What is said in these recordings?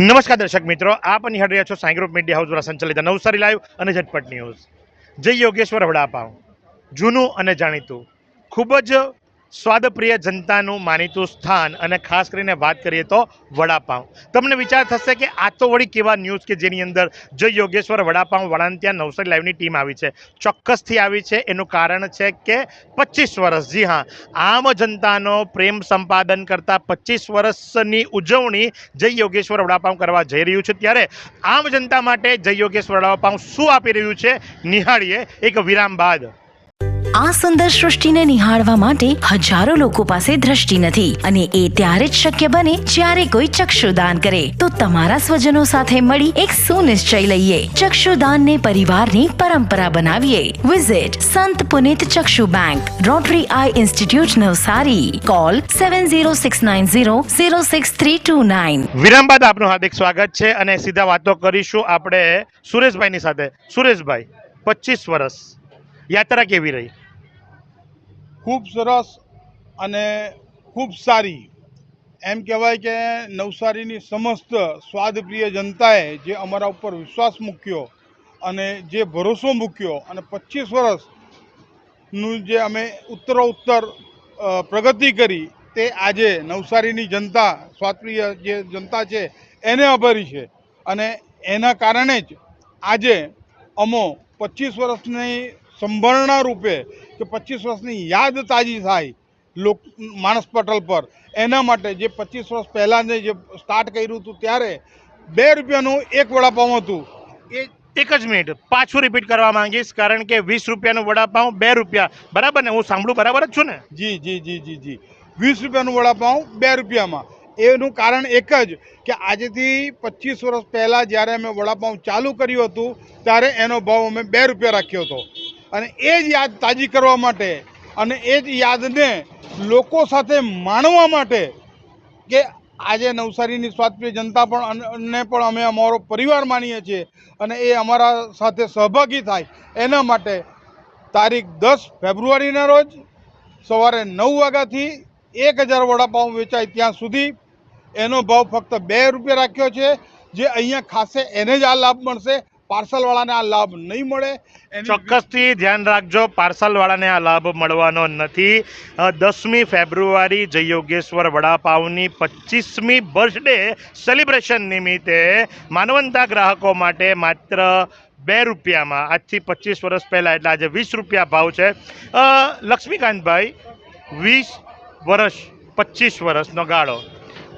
નમસ્કાર દર્શક મિત્રો, આપ નિહાળી રહ્યા છો સાઈ મીડિયા હાઉસ દ્વારા સંચાલિત નવસારી લાઈવ અને ઝટપટ ન્યૂઝ. જય યોગેશ્વર વડાપાઉં જૂનું અને જાણીતું, ખૂબ જ સ્વાદપ્રિય જનતાનું માનીતું સ્થાન અને ખાસ કરીને વાત કરીએ તો વડાપાઉં. તમને વિચાર થશે કે આ તો વળી કેવા ન્યૂઝ કે જેની અંદર જય યોગેશ્વર, વડાપાઉં વાળાને ત્યાં નવસારી લાઈવની ટીમ આવી છે. ચોક્કસથી આવી છે. એનું કારણ છે કે પચીસ વર્ષ, જી હા, આમ જનતાનો પ્રેમ સંપાદન કરતા પચીસ વર્ષની ઉજવણી જય યોગેશ્વર, વડાપાઉં કરવા જઈ રહ્યું છે. ત્યારે આમ જનતા માટે જય યોગેશ્વર, વડાપાઉં શું આપી રહ્યું છે? નિહાળીએ એક વિરામ બાદ. આ સુંદર સૃષ્ટિને નિહાળવા માટે હજારો લોકો પાસે દ્રષ્ટિ નથી અને એ ત્યારે જ શક્ય બને જ્યારે કોઈ ચક્ષુદાન કરે. તો તમારા સ્વજનો સાથે મળી એક સુનિશ્ચય લઈએ. ચક્ષુદાનને પરિવારની પરંપરા બનાવીએ. Visit Sant Punit Chakshu bank Rotary eye institute Navsari. Call seven zero six nine zero zero six three two nine વિરામ બાદ આપનું હાર્દિક સ્વાગત છે અને સીધા વાતો કરીશું આપણે સુરેશભાઈની સાથે. સુરેશભાઈ, પચીસ વર્ષ યાત્રા કેવી રહી? ખૂબ સરસ અને ખૂબ સારી. એમ કહેવાય કે નવસારીની સમસ્ત સ્વાદપ્રિય જનતાએ જે અમારા ઉપર વિશ્વાસ મૂક્યો અને જે ભરોસો મૂક્યો અને પચીસ વર્ષનું જે અમે ઉત્તરોત્તર પ્રગતિ કરી તે આજે નવસારીની જનતા સ્વાદપ્રિય જે જનતા છે એને આભારી છે. અને એના કારણે જ આજે અમો પચીસ વર્ષની સંભાળના રૂપે કે પચીસ વર્ષની યાદ તાજી થાય લોક માણસ પટલ પર. એના માટે જે પચીસ વર્ષ પહેલાં જે સ્ટાર્ટ કર્યું હતું ત્યારે બે રૂપિયાનું એક વડાપાઉં હતું. એ એક જ મિનિટ. પાછું રિપીટ કરવા માંગીશ કારણ કે વીસ રૂપિયાનું વડાપાઉં બે રૂપિયા. બરાબર ને? હું સાંભળું બરાબર જ છું ને? જી જી જી જી જી. વીસ રૂપિયાનું વડાપાઉં બે રૂપિયામાં. એનું કારણ એક જ કે આજથી પચીસ વર્ષ પહેલાં જ્યારે અમે વડાપાઉં ચાલુ કર્યું હતું ત્યારે એનો ભાવ અમે બે રૂપિયા રાખ્યો હતો. અને એ જ યાદ તાજી કરવા માટે અને એ જ યાદને લોકો સાથે માણવા માટે કે આજે નવસારીની સ્વાતંત્ર્ય જનતા પણ ને પણ અમે અમારો પરિવાર માનીએ છીએ અને એ અમારા સાથે સહભાગી થાય એના માટે તારીખ દસ ફેબ્રુઆરીના રોજ સવારે નવ વાગ્યાથી એક હજાર વડાપાઉં વેચાય ત્યાં સુધી એનો ભાવ ફક્ત બે રૂપિયા રાખ્યો છે, જે અહીંયા ખાસે એને જ આ લાભ મળશે પાર્સલવાળાને આ લાભ નહીં મળે. ચોક્કસથી ધ્યાન રાખજો, પાર્સલવાળાને આ લાભ મળવાનો નથી. દસમી ફેબ્રુઆરી જય યોગેશ્વર વડાપાઉંની પચીસમી બર્થડે સેલિબ્રેશન નિમિત્તે માનવંતા ગ્રાહકો માટે માત્ર બે રૂપિયામાં, આજથી પચીસ વર્ષ પહેલાં એટલે આજે વીસ રૂપિયા ભાવ છે. લક્ષ્મીકાંતભાઈ, વીસ વર્ષ પચીસ વર્ષનો ગાળો.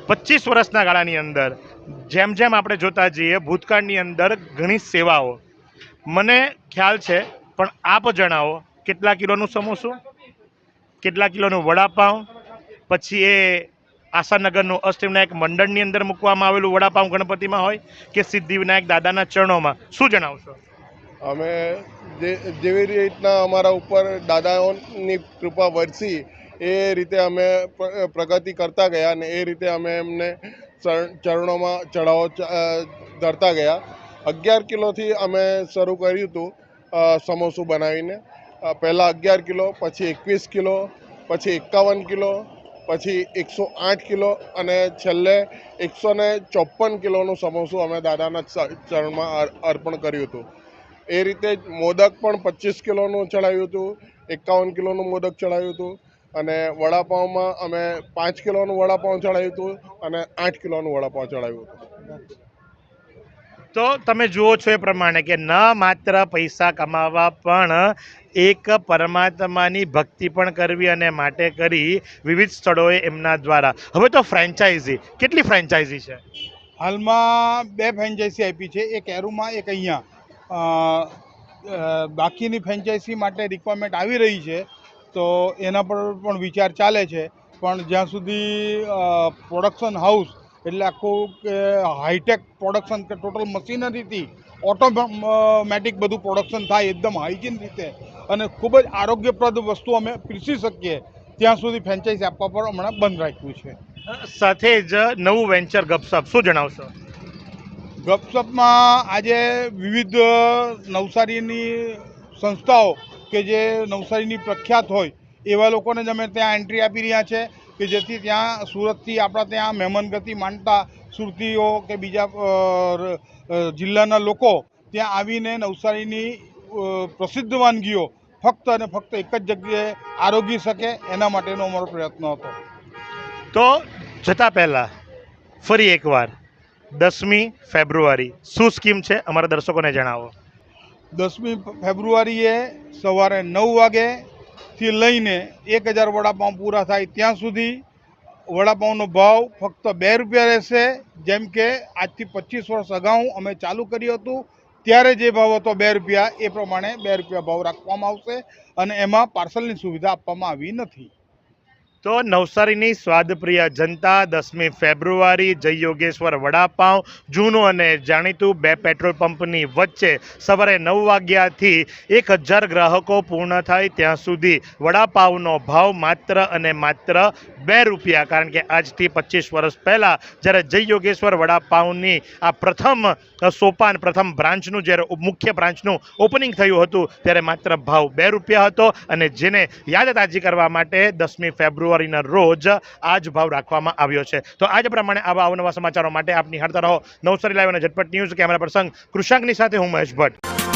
પચીસ વર્ષના ગાળાની અંદર જેમ જેમ આપણે જોતા જઈએ, ભૂતકાળની અંદર ઘણી સેવાઓ. મને ખ્યાલ છે, પણ આપ જણાવો, કેટલા કિલોનું સમોસું કેટલા કિલોનું વડાપાઉં? પછી એ આશાનગરનું અષ્ટવિનાયક મંડળની અંદર મૂકવામાં આવેલું વડાપાઉં ગણપતિમાં હોય કે સિદ્ધિવિનાયક દાદાના ચરણોમાં? શું જણાવશો? અમે જેવી રીતના અમારા ઉપર દાદાઓની કૃપા વરસી, એ રીતે અમે પ્રગતિ કરતા ગયા અને એ રીતે અમે એમને ચરણોમાં ચઢાવો ધરતા ગયા. અગિયાર કિલોથી અમે શરૂ કર્યું હતું સમોસું બનાવીને. પહેલાં અગિયાર કિલો, પછી એકવીસ કિલો, પછી એકાવન કિલો, પછી એકસો આઠ કિલો અને છેલ્લે એકસો ને ચોપન કિલોનું સમોસું અમે દાદાના ચરણમાં અર્પણ કર્યું હતું. એ રીતે મોદક પણ પચીસ કિલોનું ચડાવ્યું હતું, એકાવન કિલોનું મોદક ચડાવ્યું હતું. અને વડાપાઉંમાં અમે પાંચ કિલોનું વડાપાઉં ચડાવ્યું હતું અને આઠ કિલોનું વડાપાઉં ચડાવ્યું હતું. તો તમે જુઓ છો એ પ્રમાણે કે ન માત્ર પૈસા કમાવા પણ એક પરમાત્માની ભક્તિ પણ કરવી અને માટે કરી વિવિધ સ્થળોએ એમના દ્વારા. હવે તો ફ્રેન્ચાઇઝી કેટલી ફ્રેન્ચાઇઝી છે? હાલમાં બે ફ્રેન્ચાઇઝી આપી છે. એક એરુમાં એક અહીંયા. બાકીની ફ્રેન્ચાઇઝી માટે રિક્વાયરમેન્ટ આવી રહી છે. તો એના પર પણ વિચાર ચાલે છે. પણ જ્યાં સુધી પ્રોડક્શન હાઉસ એટલે આખું કે હાઈટેક પ્રોડક્શન કે ટોટલ મશીનરીથી ઓટોમેટિક બધું પ્રોડક્શન થાય એકદમ હાઇજીન રીતે અને ખૂબ જ આરોગ્યપ્રદ વસ્તુ અમે પીરસી શકીએ ત્યાં સુધી ફ્રેન્ચાઇઝ આપવા પર હમણાં બંધ રાખ્યું છે. સાથે જ નવું વેન્ચર ગપસપ શું જણાવશો? ગપસપમાં આજે વિવિધ નવસારીની સંસ્થાઓ કે જે નવસારીની પ્રખ્યાત હોય, એવા લોકોને જ અમે ત્યાં એન્ટ્રી આપી રહ્યા છે કે જેથી ત્યાં સુરતથી આપણા ત્યાં મહેમાનગતિ માનતા સુરતીઓ કે બીજા જિલ્લાના લોકો ત્યાં આવીને નવસારીની પ્રસિદ્ધ વાનગીઓ ફક્ત અને ફક્ત એક જ જગ્યાએ આરોગી શકે એના માટેનો અમારો પ્રયત્ન હતો. તો જતા પહેલાં ફરી એકવાર દસમી ફેબ્રુઆરી શું સ્કીમ છે? અમારા દર્શકોને જણાવો. દસમી ફેબ્રુઆરીએ સવારે નવ વાગેથી લઈને એક હજાર વડાપાઉં પૂરા થાય ત્યાં સુધી વડાપાઉંનો ભાવ ફક્ત બે રૂપિયા રહેશે. જેમ કે આજથી પચીસ વર્ષ અગાઉ અમે ચાલુ કર્યું હતું. ત્યારે જે ભાવ હતો બે રૂપિયા, એ પ્રમાણે બે રૂપિયા ભાવ રાખવામાં આવશે અને એમાં પાર્સલની સુવિધા આપવામાં આવી નથી. તો નવસારીની સ્વાદપ્રિય જનતા દસમી ફેબ્રુઆરી જય યોગેશ્વર વડાપાઉં, જૂનું અને જાણીતું બે પેટ્રોલ પંપની વચ્ચે સવારે નવ વાગ્યાથી એક હજાર ગ્રાહકો પૂર્ણ થાય ત્યાં સુધી વડાપાઉંનો ભાવ માત્ર અને માત્ર બે રૂપિયા, કારણ કે આજથી પચીસ વર્ષ પહેલાં જ્યારે જય યોગેશ્વર વડાપાઉની આ પ્રથમ સોપાન પ્રથમ બ્રાન્ચનું, જ્યારે મુખ્ય બ્રાન્ચનું ઓપનિંગ થયું હતું, ત્યારે માત્ર ભાવ બે રૂપિયા હતો અને જેને યાદ તાજી કરવા માટે દસમી ફેબ્રુઆરીના રોજ આ જ ભાવ રાખવામાં આવ્યો છે. તો આજ પ્રમાણે આવા અવનવા સમાચારો માટે આપ નિહાળતા રહો. નવસારી લાઈવ અને ઝટપટ ન્યૂઝ, કેમેરા પ્રસંગ કૃષાંકની સાથે હું મહેશ ભટ્ટ.